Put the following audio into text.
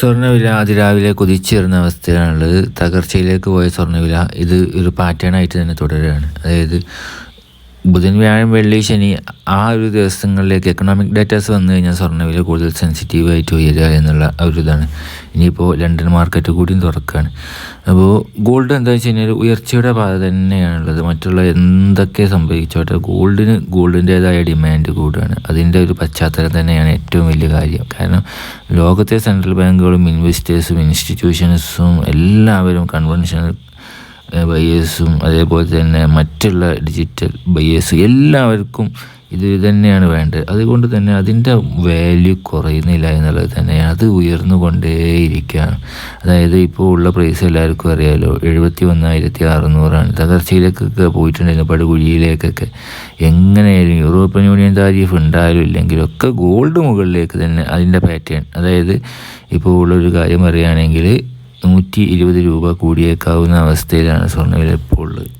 സ്വർണവില അതിരാവിലെ കുതിച്ചേറുന്ന അവസ്ഥയാണുള്ളത്. തകർച്ചയിലേക്ക് പോയ സ്വർണവില ഇത് ഒരു പാറ്റേൺ ആയിട്ട് തന്നെ തുടരുകയാണ്. അതായത് ബുധൻ വ്യാഴം വെള്ളി ശനി ആ ഒരു ദിവസങ്ങളിലേക്ക് എക്കണോമിക് ഡാറ്റാസ് വന്നു കഴിഞ്ഞാൽ സ്വർണവില കൂടുതൽ സെൻസിറ്റീവ് ആയിട്ട് ഉയരുക എന്നുള്ള ഒരു ഇതാണ്. ഇനിയിപ്പോൾ ലണ്ടൻ മാർക്കറ്റ് കൂടിയും തുറക്കുകയാണ് അപ്പോൾ ഗോൾഡ് എന്താ വെച്ച് കഴിഞ്ഞാൽ ഉയർച്ചയുടെ പാത തന്നെയാണുള്ളത്. മറ്റുള്ള എന്തൊക്കെ സംഭവിച്ചോട്ടെ ഗോൾഡിന് ഗോൾഡിന്റേതായ ഡിമാൻഡ് കൂടുകയാണ്. അതിന്റെ ഒരു പശ്ചാത്തലം തന്നെയാണ് ഏറ്റവും വലിയ കാര്യം. കാരണം ലോകത്തെ സെൻട്രൽ ബാങ്കുകളും ഇൻവെസ്റ്റേഴ്സും ഇൻസ്റ്റിറ്റ്യൂഷൻസും എല്ലാവരും കൺവെൻഷണൽ ബയേഴ്സും അതേപോലെ തന്നെ മറ്റുള്ള ഡിജിറ്റൽ ബയേഴ്സും എല്ലാവർക്കും ഇത് തന്നെയാണ് വേണ്ടത്. അതുകൊണ്ട് തന്നെ അതിന്റെ വാല്യൂ കുറയുന്നില്ല എന്നുള്ളത് തന്നെയാണ്. അത് ഉയർന്നു ഉയർന്നുകൊണ്ടേയിരിക്കുകയാണ്. അതായത് ഇപ്പോൾ ഉള്ള പ്രൈസ് എല്ലാവർക്കും അറിയാമല്ലോ എഴുപത്തി ഒന്നായിരത്തി അറുന്നൂറാണ് തകർച്ചയിലേക്കൊക്കെ പോയിട്ടുണ്ടായിരുന്നു പടുകുഴിയിലേക്കൊക്കെ എങ്ങനെയായാലും യൂറോപ്യൻ യൂണിയൻ താരിഫ് ഉണ്ടായാലും ഇല്ലെങ്കിലും ഒക്കെ ഗോൾഡ് മുകളിലേക്ക് തന്നെ അതിന്റെ പാറ്റേൺ അതായത് ഇപ്പോൾ ഉള്ളൊരു കാര്യം പറയുകയാണെങ്കിൽ നൂറ്റി ഇരുപത് രൂപ കൂടിയേക്കാവുന്ന അവസ്ഥയിലാണ് സ്വർണവില ഇപ്പോൾ ഉള്ളത്.